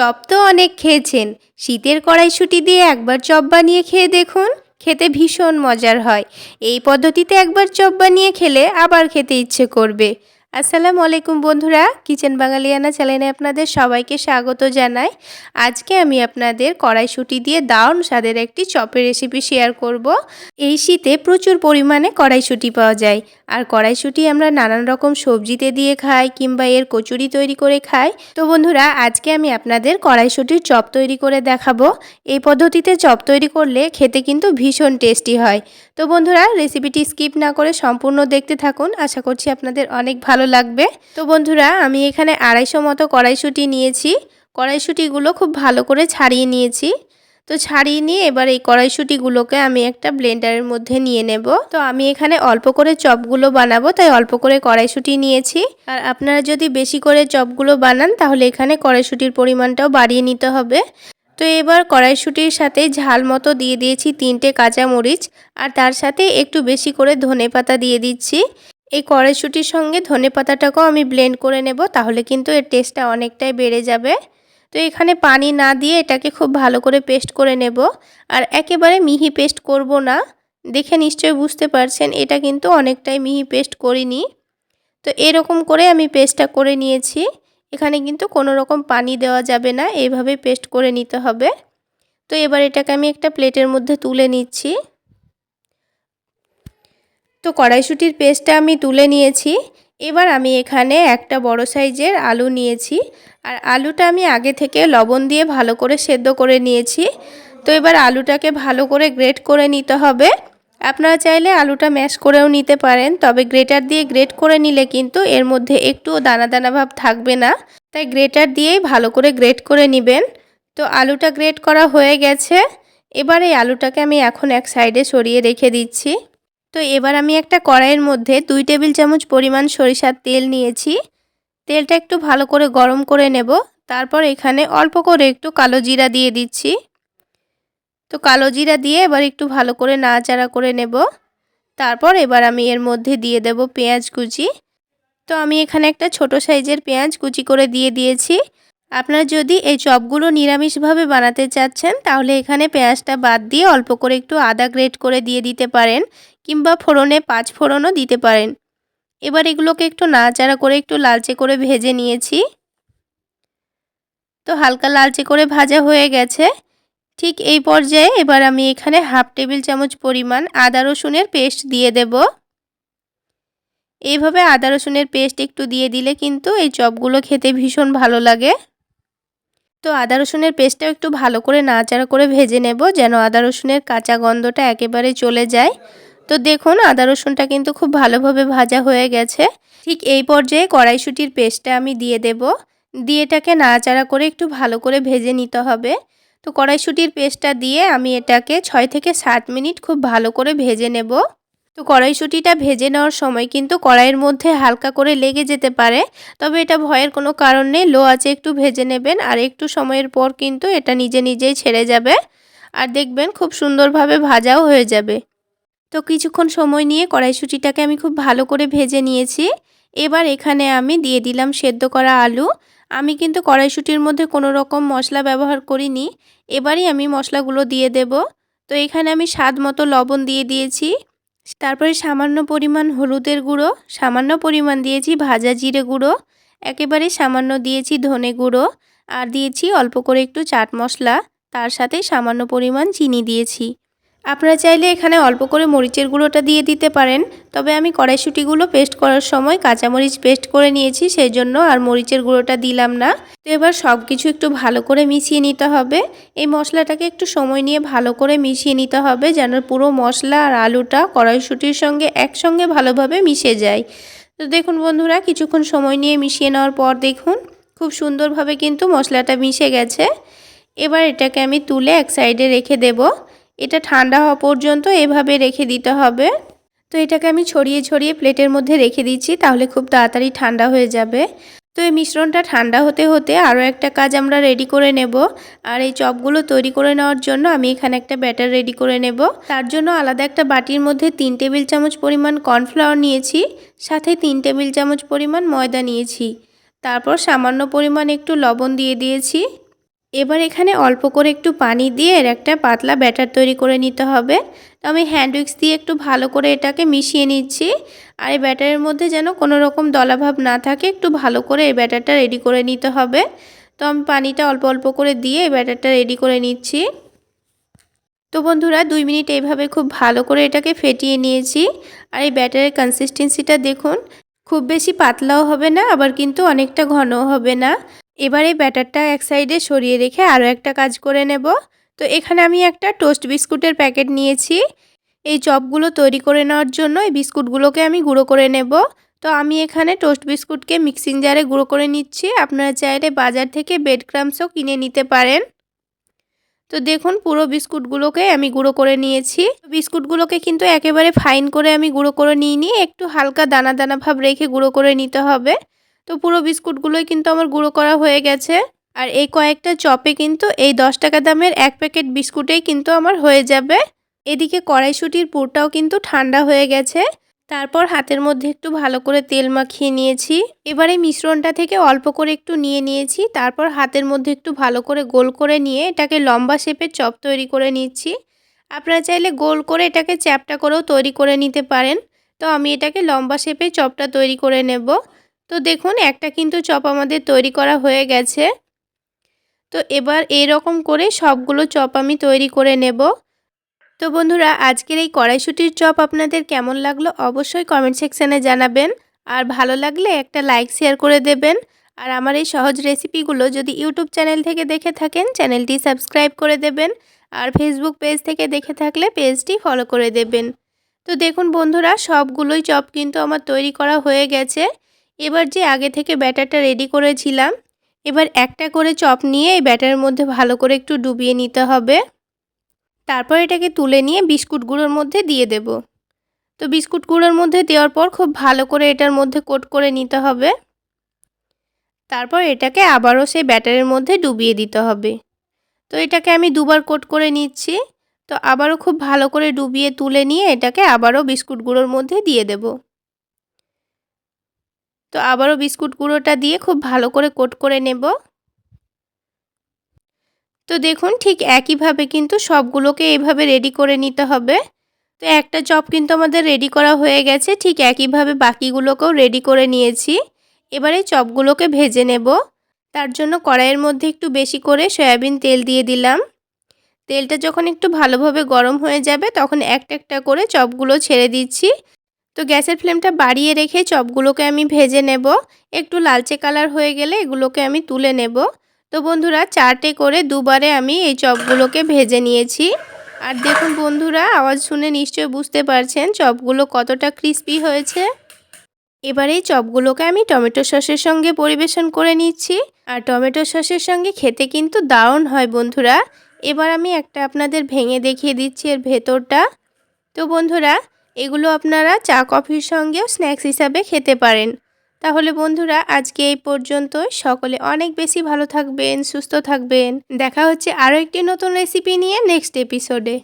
Chop তো অনেক খেয়েছেন। শীতের কড়াইশুঁটি দিয়ে একবার চপ বানিয়ে খেয়ে দেখুন, খেতে ভীষণ মজার হয়। এই পদ্ধতিতে একবার চপ বানিয়ে খেলে আবার খেতে ইচ্ছে করবে। আসসালামু আলাইকুম বন্ধুরা, কিচেন বাঙালিয়ানা চ্যানেলে আপনাদের সবাইকে স্বাগত জানাই। আজকে আমি আপনাদের কড়াইশুঁটি দিয়ে দারুণ স্বাদের একটি চপের রেসিপি শেয়ার করব। এই শীতে প্রচুর পরিমাণে কড়াইশুঁটি পাওয়া যায়। আর কড়াইশুঁটি আমরা নানান রকম সবজিতে দিয়ে খাই কিংবা এর কচুরি তৈরি করে খাই। তো বন্ধুরা, আজকে আমি আপনাদের কড়াইশুঁটির চপ তৈরি করে দেখাবো। এই পদ্ধতিতে চপ তৈরি করলে খেতে কিন্তু ভীষণ টেস্টি হয়। তো বন্ধুরা, রেসিপিটি স্কিপ না করে সম্পূর্ণ দেখতে থাকুন। আশা করছি আপনাদের অনেক ভালো লাগবে। তো বন্ধুরা, আমি এখানে আড়াইশো মতো কড়াইশুঁটি নিয়েছি। কড়াইশুঁটিগুলো খুব ভালো করে ছাড়িয়ে নিয়েছি। তো ছাড়িয়ে নিয়ে এবার এই কড়াইশুঁটিগুলোকে আমি একটা ব্লেন্ডারের মধ্যে নিয়ে নেব। তো আমি এখানে অল্প করে চপগুলো বানাবো, তাই অল্প করে কড়াইশুঁটি নিয়েছি। আর আপনারা যদি বেশি করে চপগুলো বানান, তাহলে এখানে কড়াইশুঁটির পরিমাণটাও বাড়িয়ে নিতে হবে। তো এবার কড়াইশুঁটির সাথে ঝাল মতো দিয়ে দিয়েছি তিনটে কাঁচামরিচ, আর তার সাথে একটু বেশি করে ধনে পাতা দিয়ে দিচ্ছি। এই কড়াইশুঁটির সঙ্গে ধনে পাতাটাকেও আমি ব্লেন্ড করে নেব, তাহলে কিন্তু এর টেস্টটা অনেকটাই বেড়ে যাবে। তো এখানে পানি না দিয়ে এটাকে খুব ভালো করে পেস্ট করে নেব। আর একেবারে মিহি পেস্ট করব না। দেখে নিশ্চয়ই বুঝতে পারছেন, এটা কিন্তু অনেকটাই মিহি পেস্ট করিনি। তো এরকম করে আমি পেস্টটা করে নিয়েছি। এখানে কিন্তু কোনো রকম পানি দেওয়া যাবে না, এইভাবে পেস্ট করে নিতে হবে। তো এবার এটাকে আমি একটা প্লেটের মধ্যে তুলে নিচ্ছি। তো কড়াইশুটির পেস্টটা আমি তুলে নিয়েছি। এবার আমি এখানে একটা বড় সাইজের আলু নিয়েছি। আর আলুটা আমি আগে থেকে লবণ দিয়ে ভালো করে সেদ্ধ করে নিয়েছি। তো এবার আলুটাকে ভালো করে গ্রেট করে নিতে হবে। আপনারা চাইলে আলুটা ম্যাশ করেও নিতে পারেন, তবে গ্রেটার দিয়ে গ্রেট করে নিলে কিন্তু এর মধ্যে একটুও দানা দানা ভাব থাকবে না। তাই গ্রেটার দিয়েই ভালো করে গ্রেট করে নেবেন। তো আলুটা গ্রেট করা হয়ে গেছে। এবার এই আলুটাকে আমি এখন এক সাইডে সরিয়ে রেখে দিচ্ছি। তো এবার আমি একটা কড়াইয়ের মধ্যে দুই টেবিল চামচ পরিমাণ সরিষার তেল নিয়েছি। তেলটা একটু ভালো করে গরম করে নেব। তারপর এখানে অল্প করে একটু কালো জিরা দিয়ে দিচ্ছি। তো কালো জিরা দিয়ে এবার একটু ভালো করে নাড়াচাড়া করে নেব। তারপর এবার আমি এর মধ্যে দিয়ে দেব পেঁয়াজ কুচি। তো আমি এখানে একটা ছোট সাইজের পেঁয়াজ কুচি করে দিয়ে দিয়েছি। আপনারা যদি এই চপগুলো নিরামিষভাবে বানাতে চাচ্ছেন, তাহলে এখানে পেঁয়াজটা বাদ দিয়ে অল্প করে একটু আদা গ্রেট করে দিয়ে দিতে পারেন। কিংবা ফোড়নে পাঁচ ফোড়নও দিতে পারেন। এবার এগুলোকে একটু নাড়াচাড়া করে একটু লালচে করে ভেজে নিয়েছি। তো হালকা লালচে করে ভাজা হয়ে গেছে। ঠিক এই পর্যায়ে এবার আমি এখানে হাফ টেবিল চামচ পরিমাণ আদা রসুনের পেস্ট দিয়ে দেব। এইভাবে আদা রসুনের পেস্ট একটু দিয়ে দিলে কিন্তু এই চপগুলো খেতে ভীষণ ভালো লাগে। তো আদা রসুনের পেস্টটাও একটু ভালো করে নাড়াচাড়া করে ভেজে নেব যেন আদা রসুনের কাঁচা গন্ধটা একেবারে চলে যায়। তো দেখুন, আদা রসুনটা কিন্তু খুব ভালোভাবে ভাজা হয়ে গেছে। ঠিক এই পর্যায়ে কড়াইশুটির পেস্টটা আমি দিয়ে দেব। দিয়ে এটাকে নাড়াচাড়া করে একটু ভালো করে ভেজে নিতে হবে। তো কড়াইশুটির পেস্টটা দিয়ে আমি এটাকে ছয় থেকে সাত মিনিট খুব ভালো করে ভেজে নেব। তো কড়াইশুটিটা ভেজে নেওয়ার সময় কিন্তু কড়াইয়ের মধ্যে হালকা করে লেগে যেতে পারে। তবে এটা ভয়ের কোনো কারণ নেই, লো আছে একটু ভেজে নেবেন আর একটু সময়ের পর কিন্তু এটা নিজে নিজেই ছেড়ে যাবে। আর দেখবেন খুব সুন্দরভাবে ভাজাও হয়ে যাবে। তো কিছুক্ষণ সময় নিয়ে কড়াইশুটিটাকে আমি খুব ভালো করে ভেজে নিয়েছি। এবার এখানে আমি দিয়ে দিলাম সেদ্ধ করা আলু। আমি কিন্তু কড়াইশুটির মধ্যে কোনো রকম মশলা ব্যবহার করিনি। এবারই আমি মশলাগুলো দিয়ে দেব। তো এখানে আমি স্বাদ মতো লবণ দিয়ে দিয়েছি। তারপরে সামান্য পরিমাণ হলুদের গুঁড়ো, সামান্য পরিমাণ দিয়েছি ভাজা জিরে গুঁড়ো, একেবারে সামান্য দিয়েছি ধনে গুঁড়ো আর দিয়েছি অল্প করে একটু চাট মশলা। তার সাথে সামান্য পরিমাণ চিনি দিয়েছি। আপনারা চাইলে এখানে অল্প করে মরিচের গুঁড়োটা দিয়ে দিতে পারেন, তবে আমি কড়াইশুটিগুলো পেস্ট করার সময় কাঁচামরিচ পেস্ট করে নিয়েছি সেই জন্য আর মরিচের গুঁড়োটা দিলাম না। তো এবার সব কিছু একটু ভালো করে মিশিয়ে নিতে হবে। এই মশলাটাকে একটু সময় নিয়ে ভালো করে মিশিয়ে নিতে হবে, যেন পুরো মশলা আর আলুটা কড়াইশুটির সঙ্গে একসঙ্গে ভালোভাবে মিশে যায়। তো দেখুন বন্ধুরা, কিছুক্ষণ সময় নিয়ে মিশিয়ে নেওয়ার পর দেখুন, খুব সুন্দরভাবে কিন্তু মশলাটা মিশে গেছে। এবার এটাকে আমি তুলে এক সাইডে রেখে দেবো। এটা ঠান্ডা হওয়া পর্যন্ত এভাবে রেখে দিতে হবে। তো এটাকে আমি ছড়িয়ে ছড়িয়ে প্লেটের মধ্যে রেখে দিচ্ছি, তাহলে খুব তাড়াতাড়ি ঠান্ডা হয়ে যাবে। তো এই মিশ্রণটা ঠান্ডা হতে হতে আরও একটা কাজ আমরা রেডি করে নেব। আর এই চপগুলো তৈরি করে নেওয়ার জন্য আমি এখানে একটা ব্যাটার রেডি করে নেব। তার জন্য আলাদা একটা বাটির মধ্যে তিন টেবিল চামচ পরিমাণ কর্নফ্লাওয়ার নিয়েছি, সাথে তিন টেবিল চামচ পরিমাণ ময়দা নিয়েছি। তারপর সামান্য পরিমাণ একটু লবণ দিয়ে দিয়েছি। এবার এখানে অল্প করে একটু পানি দিয়ে এর একটা পাতলা ব্যাটার তৈরি করে নিতে হবে। তো আমি হ্যান্ড উইক্স দিয়ে একটু ভালো করে এটাকে মিশিয়ে নিচ্ছি। আর এই ব্যাটারের মধ্যে যেন কোনো রকম দলাভাব না থাকে, একটু ভালো করে এই ব্যাটারটা রেডি করে নিতে হবে। তো আমি পানিটা অল্প অল্প করে দিয়ে এই ব্যাটারটা রেডি করে নিচ্ছি। তো বন্ধুরা, দুই মিনিট এইভাবে খুব ভালো করে এটাকে ফেটিয়ে নিয়েছি। আর এই ব্যাটারের কনসিস্টেন্সিটা দেখুন, খুব বেশি পাতলাও হবে না, আবার কিন্তু অনেকটা ঘনও হবে না। এবার ব্যাটারটা এক সাইডে সরিয়ে রেখে আরও একটা কাজ করে নেব। তো এখানে আমি একটা টোস্ট বিস্কুটের প্যাকেট নিয়েছি। এই চপগুলো তৈরি করে নেওয়ার জন্য এই বিস্কুটগুলোকে আমি গুঁড়ো করে নেব। তো আমি এখানে টোস্ট বিস্কুটকে মিক্সিং জারে গুঁড়ো করে নিচ্ছি। আপনারা চাইলে বাজার থেকে বেড ক্রামসও কিনে নিতে পারেন। তো দেখুন, পুরো বিস্কুটগুলোকে আমি গুঁড়ো করে নিয়েছি। বিস্কুটগুলোকে কিন্তু একেবারে ফাইন করে আমি গুঁড়ো করে নিয়ে একটু হালকা দানা দানা ভাব রেখে গুঁড়ো করে নিতে হবে। তো পুরো বিস্কুটগুলোই কিন্তু আমার গুঁড়ো করা হয়ে গেছে। আর এই কয়েকটা চপে কিন্তু এই দশ টাকা দামের এক প্যাকেট বিস্কুটেই কিন্তু আমার হয়ে যাবে। এদিকে কড়াইশুটির পুরটাও কিন্তু ঠান্ডা হয়ে গেছে। তারপর হাতের মধ্যে একটু ভালো করে তেল মাখিয়ে নিয়েছি। এবারে মিশ্রণটা থেকে অল্প করে একটু নিয়ে নিয়েছি। তারপর হাতের মধ্যে একটু ভালো করে গোল করে নিয়ে এটাকে লম্বা শেপের চপ তৈরি করে নিচ্ছি। আপনারা চাইলে গোল করে এটাকে চ্যাপটা করেও তৈরি করে নিতে পারেন। তো আমি এটাকে লম্বা শেপে চপটা তৈরি করে নেব। তো দেখুন, একটা কিন্তু চপ আমাদের তৈরি করা হয়ে গেছে। তো এবার এরকম করে সবগুলো চপ আমি তৈরি করে নেব। তো বন্ধুরা, আজকের এই কড়াইশুটির চপ আপনাদের কেমন লাগল অবশ্যই কমেন্ট সেকশানে জানাবেন। আর ভালো লাগলে একটা লাইক শেয়ার করে দেবেন। আর আমার এই সহজ রেসিপিগুলো যদি ইউটিউব চ্যানেল থেকে দেখে থাকেন, চ্যানেলটি সাবস্ক্রাইব করে দেবেন। আর ফেসবুক পেজ থেকে দেখে থাকলে পেজটি ফলো করে দেবেন। তো দেখুন বন্ধুরা, সবগুলোই চপ কিন্তু আমার তৈরি করা হয়ে গেছে। এবার যে আগে থেকে ব্যাটারটা রেডি করেছিলাম, এবার একটা করে চপ নিয়ে এই ব্যাটারের মধ্যে ভালো করে একটু ডুবিয়ে নিতে হবে। তারপর এটাকে তুলে নিয়ে বিস্কুট গুঁড়োর মধ্যে দিয়ে দেব। তো বিস্কুট গুঁড়োর মধ্যে দেওয়ার পর খুব ভালো করে এটার মধ্যে কোট করে নিতে হবে। তারপর এটাকে আবারও সেই ব্যাটারের মধ্যে ডুবিয়ে দিতে হবে। তো এটাকে আমি দুবার কোট করে নিচ্ছি। তো আবারও খুব ভালো করে ডুবিয়ে তুলে নিয়ে এটাকে আবারও বিস্কুট গুঁড়োর মধ্যে দিয়ে দেব। তো আবারও বিস্কুট গুঁড়োটা দিয়ে খুব ভালো করে কোট করে নেব। তো দেখুন ঠিক একইভাবে কিন্তু সবগুলোকে এইভাবে রেডি করে নিতে হবে। তো একটা চপ কিন্তু আমাদের রেডি করা হয়ে গেছে, ঠিক একইভাবে বাকিগুলোকেও রেডি করে নিয়েছি। এবারে চপগুলোকে ভেজে নেব। তার জন্য কড়াইয়ের মধ্যে একটু বেশি করে সয়াবিন তেল দিয়ে দিলাম। তেলটা যখন একটু ভালোভাবে গরম হয়ে যাবে, তখন একটা একটা করে চপগুলো ছেড়ে দিচ্ছি। তো গ্যাসের ফ্লেমটা বাড়িয়ে রেখে চপগুলোকে আমি ভেজে নেব। একটু লালচে কালার হয়ে গেলে এগুলোকে আমি তুলে নেব। তো বন্ধুরা চারটে করে দুবারে আমি এই চপগুলোকে ভেজে নিয়েছি। আর দেখুন বন্ধুরা, আওয়াজ শুনে নিশ্চয় বুঝতে পারছেন চপগুলো কতটা ক্রিস্পি হয়েছে। এবার এই চপগুলোকে আমি টমেটো সসের সঙ্গে পরিবেশন করে নিচ্ছি। আর টমেটো সসের সঙ্গে খেতে কিন্তু দারুণ হয় বন্ধুরা। এবার আমি একটা আপনাদের ভেঙে দেখিয়ে দিচ্ছি এর ভেতরটা। তো বন্ধুরা এগুলো আপনারা চা, কফির সঙ্গেও স্ন্যাক্স হিসাবে খেতে পারেন। তাহলে বন্ধুরা, আজকে এই পর্যন্ত সকলে অনেক বেশি ভালো থাকবেন, সুস্থ থাকবেন। দেখা হচ্ছে আরও একটি নতুন রেসিপি নিয়ে নেক্সট এপিসোডে